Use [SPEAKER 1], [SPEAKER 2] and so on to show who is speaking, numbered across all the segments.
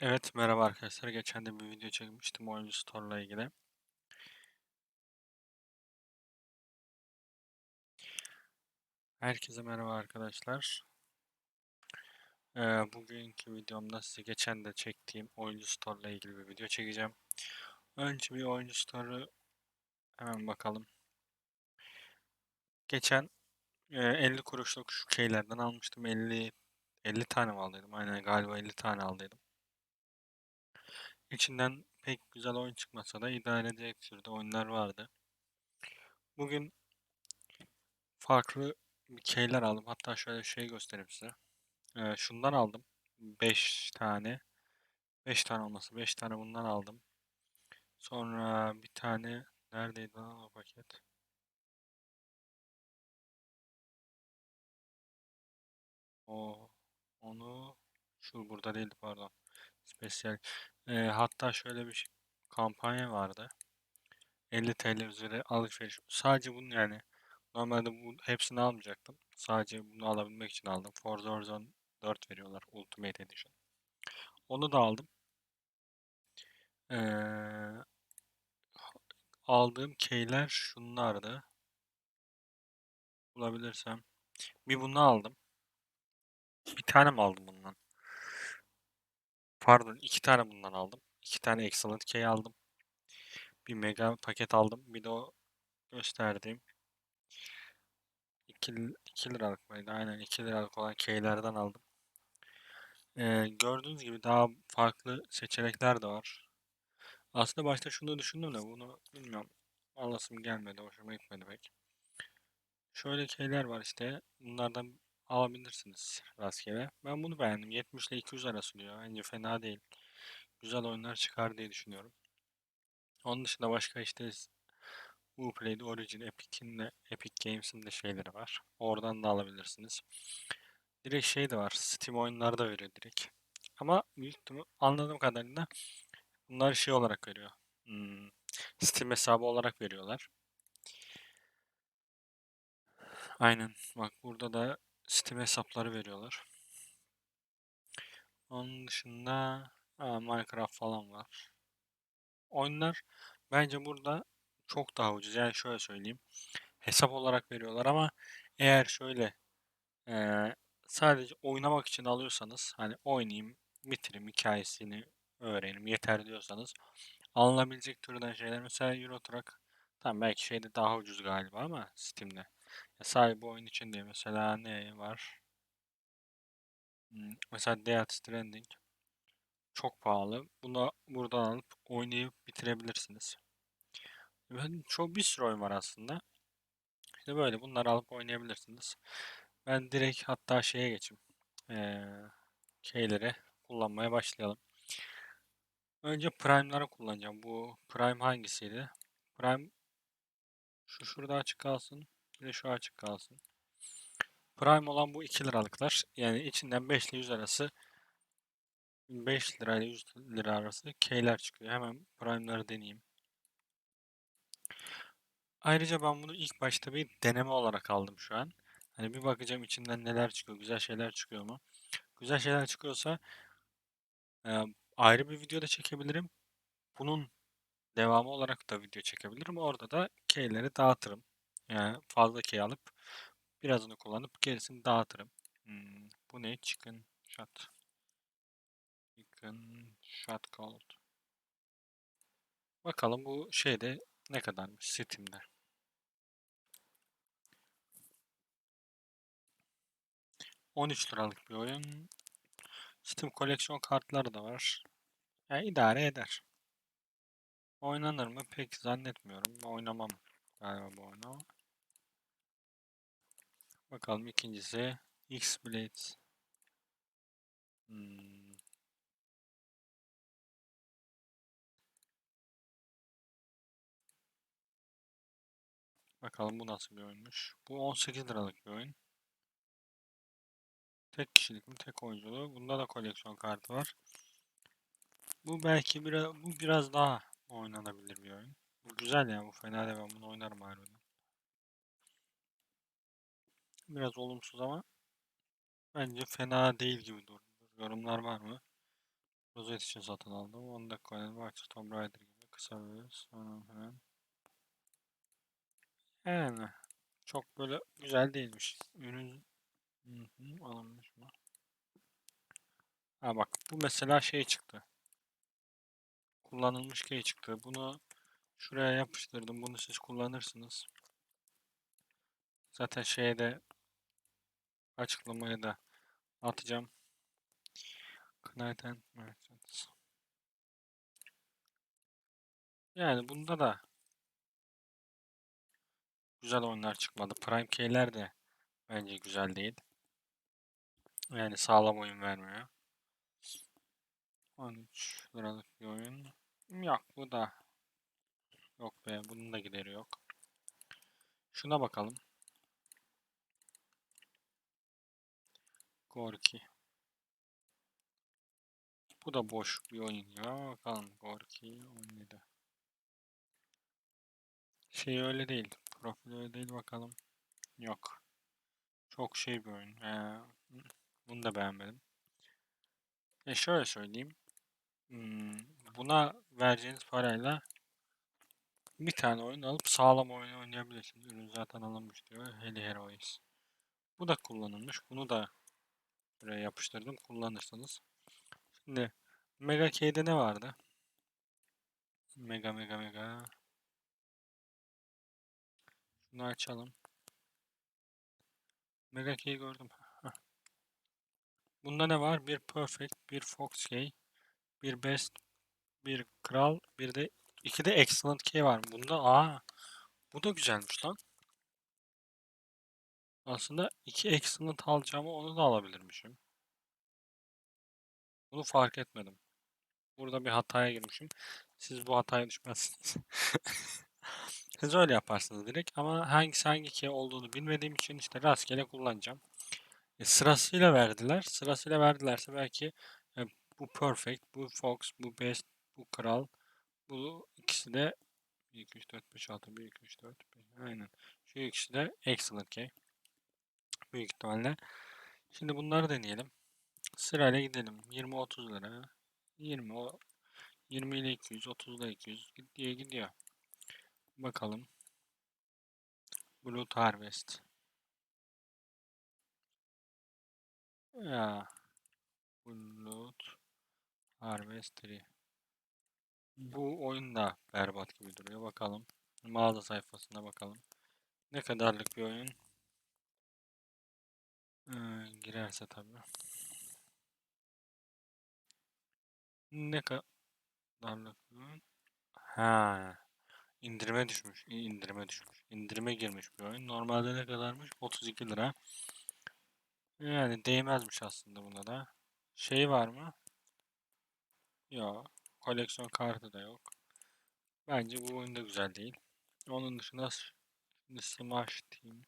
[SPEAKER 1] Evet merhaba arkadaşlar. Geçen de bir video çekmiştim oyuncu store'la ilgili. Herkese merhaba arkadaşlar. Ee, bugünkü videomda size geçen de çektiğim oyuncu store'la ilgili bir video çekeceğim. Önce bir oyuncu store'u hemen bakalım. Geçen e, 50 kuruşluk şu şeylerden almıştım. 50 50 tane aldıydım? Aynen galiba 50 tane aldıydım. İçinden pek güzel oyun çıkmasa da idare edecek türde oyunlar vardı. Bugün farklı şeyler aldım. Hatta şöyle şey göstereyim size. Ee, şundan aldım. 5 tane. 5 tane olması. 5 tane bundan aldım. Sonra bir tane neredeydi lan o paket? O onu şu burada değildi pardon. Spesyal. Ee, hatta şöyle bir şey- kampanya vardı. 50 TL üzeri alışveriş. Sadece bunun yani. Normalde bu hepsini almayacaktım. Sadece bunu alabilmek için aldım. Forza Horizon 4 veriyorlar Ultimate Edition. Onu da aldım. Ee, aldığım keyler şunlardı. Bulabilirsem. Bir bunu aldım. Bir tane mi aldım bundan? Pardon, iki tane bundan aldım. İki tane Excellent Key aldım. Bir mega paket aldım. Bir de o gösterdiğim 2, 2 liralık mıydı? Aynen 2 liralık olan keylerden aldım. Ee, gördüğünüz gibi daha farklı seçenekler de var. Aslında başta şunu düşündüm de bunu bilmiyorum. Alasım gelmedi, hoşuma gitmedi pek. Şöyle keyler var işte. Bunlardan alabilirsiniz rastgele. Ben bunu beğendim. 70 ile 200 arası diyor. Bence fena değil. Güzel oyunlar çıkar diye düşünüyorum. Onun dışında başka işte Uplay'de Origin, Epic'in de Epic Games'in de şeyleri var. Oradan da alabilirsiniz. Direkt şey de var. Steam oyunları da veriyor direkt. Ama büyük anladığım kadarıyla bunlar şey olarak veriyor. Hmm, Steam hesabı olarak veriyorlar. Aynen. Bak burada da Steam hesapları veriyorlar. Onun dışında Minecraft falan var. Oyunlar bence burada çok daha ucuz. Yani şöyle söyleyeyim. Hesap olarak veriyorlar ama eğer şöyle eee, sadece oynamak için alıyorsanız hani oynayayım, bitireyim, hikayesini öğreneyim yeter diyorsanız alınabilecek türden şeyler mesela Euro tamam belki şeyde daha ucuz galiba ama Steam'de. Bu oyun için değil. Mesela ne var? Mesela Death Stranding çok pahalı. Bunu buradan alıp oynayıp bitirebilirsiniz. Ben çok bir sürü oyun var aslında. İşte böyle bunları alıp oynayabilirsiniz. Ben direkt hatta şeye geçeyim. Ee, şeyleri kullanmaya başlayalım. Önce Prime'ları kullanacağım. Bu Prime hangisiydi? Prime şu şurada açık kalsın. Bir de şu açık kalsın. Prime olan bu 2 liralıklar. Yani içinden 5 ile 100 arası 5 lira ile 100 lira arası keyler çıkıyor. Hemen Prime'ları deneyeyim. Ayrıca ben bunu ilk başta bir deneme olarak aldım şu an. Hani bir bakacağım içinden neler çıkıyor, güzel şeyler çıkıyor mu? Güzel şeyler çıkıyorsa e, ayrı bir video da çekebilirim. Bunun devamı olarak da video çekebilirim. Orada da keyleri dağıtırım. Yani fazla key alıp birazını kullanıp gerisini dağıtırım. Hmm, bu ne? Chicken shot. Chicken shot cold. Bakalım bu şeyde ne kadarmış Steam'de. 13 liralık bir oyun. Steam koleksiyon kartları da var. Yani idare eder. Oynanır mı? Pek zannetmiyorum. Oynamam galiba bu oyunu. Bakalım ikincisi X-Blade. Hmm. Bakalım bu nasıl bir oyunmuş. Bu 18 liralık bir oyun. Tek kişilik mi? Tek oyunculu. Bunda da koleksiyon kartı var. Bu belki biraz, bu biraz daha oynanabilir bir oyun. Bu güzel ya. Bu fena değil. Ben bunu oynarım harbiden. Biraz olumsuz ama bence fena değil gibi durumlar. Yorumlar var mı? Rozet için satın aldım. 10 dakika oynadım. Artık Tomb Raider gibi kısa bir sonra falan. Yani çok böyle güzel değilmiş. Ürün alınmış mı? Ha bak bu mesela şey çıktı. Kullanılmış şey çıktı. Bunu şuraya yapıştırdım. Bunu siz kullanırsınız. Zaten şeye de açıklamaya da atacağım. Knight and Merchants. Yani bunda da güzel oyunlar çıkmadı. Prime Key'ler de bence güzel değil. Yani sağlam oyun vermiyor. 13 liralık bir oyun. Yok bu da. Yok be bunun da gideri yok. Şuna bakalım. Gorki. Bu da boş bir oyun ya. Bakalım Gorki 17. Şey öyle değil. Profil öyle değil bakalım. Yok. Çok şey bir oyun. Ee, bunu da beğenmedim. E şöyle söyleyeyim. Hmm, buna vereceğiniz parayla bir tane oyun alıp sağlam oyun oynayabilirsiniz. Ürün zaten alınmış diyor. Heli Heroes. Bu da kullanılmış. Bunu da buraya yapıştırdım. Kullanırsınız. Şimdi Mega K'de ne vardı? Mega mega mega. Şunu açalım. Mega K'yi gördüm. Bunda ne var? Bir Perfect, bir Fox Key, bir Best, bir Kral, bir de iki de Excellent Key var. Bunda aa bu da güzelmiş lan. Aslında iki Excellent alacağımı onu da alabilirmişim. Bunu fark etmedim. Burada bir hataya girmişim. Siz bu hataya düşmezsiniz. Siz öyle yaparsınız direkt ama hangisi hangi key olduğunu bilmediğim için işte rastgele kullanacağım. E, sırasıyla verdiler. Sırasıyla verdilerse belki e, bu perfect, bu fox, bu best, bu kral. Bu ikisi de 1, 2, 3, 4, 5, 6, 1, 2, 3, 4, 5. Aynen. Şu ikisi de excellent key. Büyük ihtimalle. Şimdi bunları deneyelim. Sırayla gidelim. 20-30 lira. 20 o 20 ile 200, 30 ile 200 diye gidiyor. Bakalım. Blood Harvest. Ya. Blood Harvest 3. Bu oyun da berbat gibi duruyor. Bakalım. Mağaza sayfasına bakalım. Ne kadarlık bir oyun? Girerse tabii. Ne kadarlık? Ha. İndirime düşmüş. İndirime düşmüş. İndirime girmiş bir oyun. Normalde ne kadarmış? 32 lira. Yani değmezmiş aslında buna da. Şey var mı? Yok. Koleksiyon kartı da yok. Bence bu oyun da güzel değil. Onun dışında Smash Team.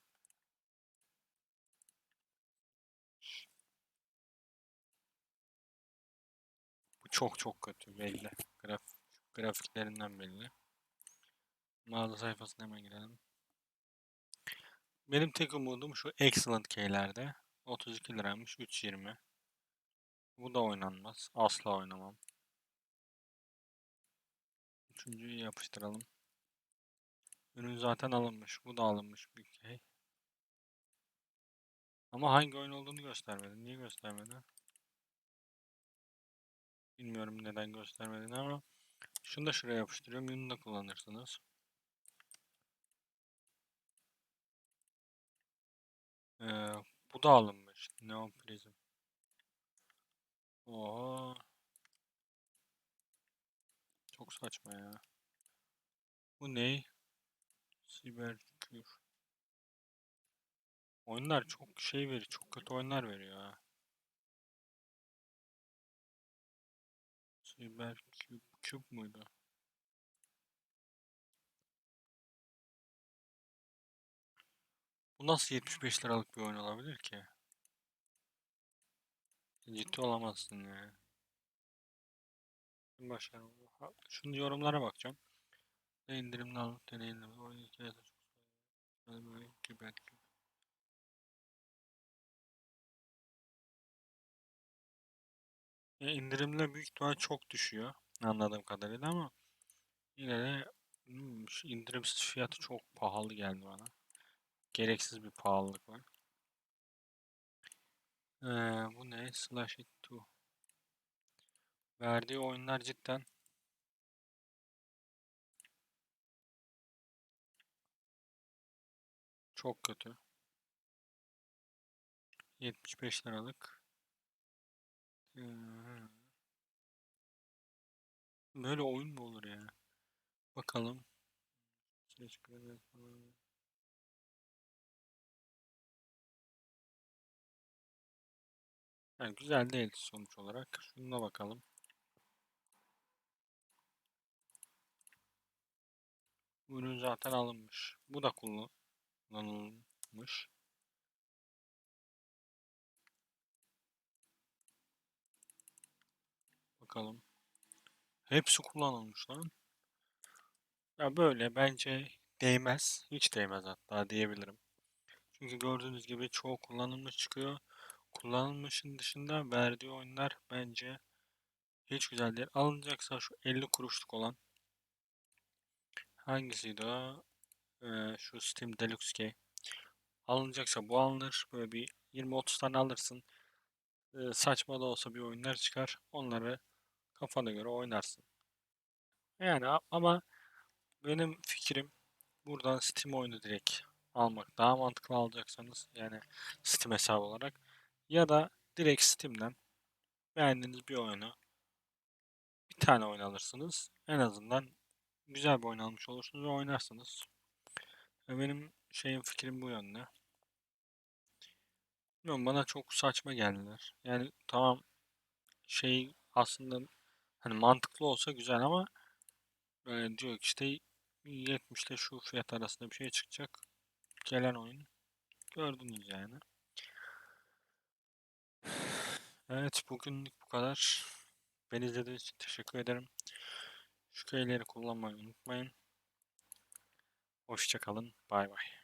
[SPEAKER 1] Çok çok kötü belli. Graf grafiklerinden belli. Mağaza sayfasına hemen girelim. Benim tek umudum şu Excellent K'lerde. 32 liraymış 3.20. Bu da oynanmaz. Asla oynamam. Üçüncüyü yapıştıralım. Ürün zaten alınmış. Bu da alınmış bir şey. Ama hangi oyun olduğunu göstermedi. Niye göstermedi? Bilmiyorum neden göstermediğini ama şunu da şuraya yapıştırıyorum. Bunu da kullanırsınız. Ee, bu da alınmış. Neon Prism. Oha. Çok saçma ya. Bu ne? Siberkür. Oyunlar çok şey veriyor. Çok kötü oyunlar veriyor ha. Siberküp küp muydu? Bu nasıl 75 liralık bir oyun olabilir ki? Ciddi olamazsın ya. Başarılı. Şunun yorumlara bakacağım. İndirimli alıp deneyimli. Oyun hikayesi çok belki. Ya indirimler büyük ihtimal çok düşüyor anladığım kadarıyla ama yine de hmm, indirimsiz fiyatı çok pahalı geldi bana. Gereksiz bir pahalılık var. Ee, bu ne? Slash it 2. Verdiği oyunlar cidden çok kötü. 75 liralık. Böyle oyun mu olur ya? Bakalım. Yani güzel değil sonuç olarak. Şuna bakalım. Bu ürün zaten alınmış. Bu da kullanılmış. Bakalım. Hepsi kullanılmış lan. Ya böyle bence değmez. Hiç değmez hatta diyebilirim. Çünkü gördüğünüz gibi çoğu kullanılmış çıkıyor. Kullanılmışın dışında verdiği oyunlar bence hiç güzel değil. Alınacaksa şu 50 kuruşluk olan hangisiydi o? Ee, şu Steam Deluxe Key. Alınacaksa bu alınır. Böyle bir 20-30 tane alırsın. Ee, saçma da olsa bir oyunlar çıkar. Onları kafana göre oynarsın. Yani ama benim fikrim buradan Steam oyunu direkt almak daha mantıklı alacaksanız yani Steam hesabı olarak ya da direkt Steam'den beğendiğiniz bir oyunu bir tane oyun alırsınız. En azından güzel bir oyun almış olursunuz ve oynarsınız. Benim şeyim fikrim bu yönde. Bilmiyorum bana çok saçma geldiler. Yani tamam şey aslında hani mantıklı olsa güzel ama böyle diyor ki işte 70 ile şu fiyat arasında bir şey çıkacak. Gelen oyun. Gördünüz yani. Evet bugünlük bu kadar. Beni izlediğiniz için teşekkür ederim. Şu köyleri kullanmayı unutmayın. Hoşçakalın. Bay bay.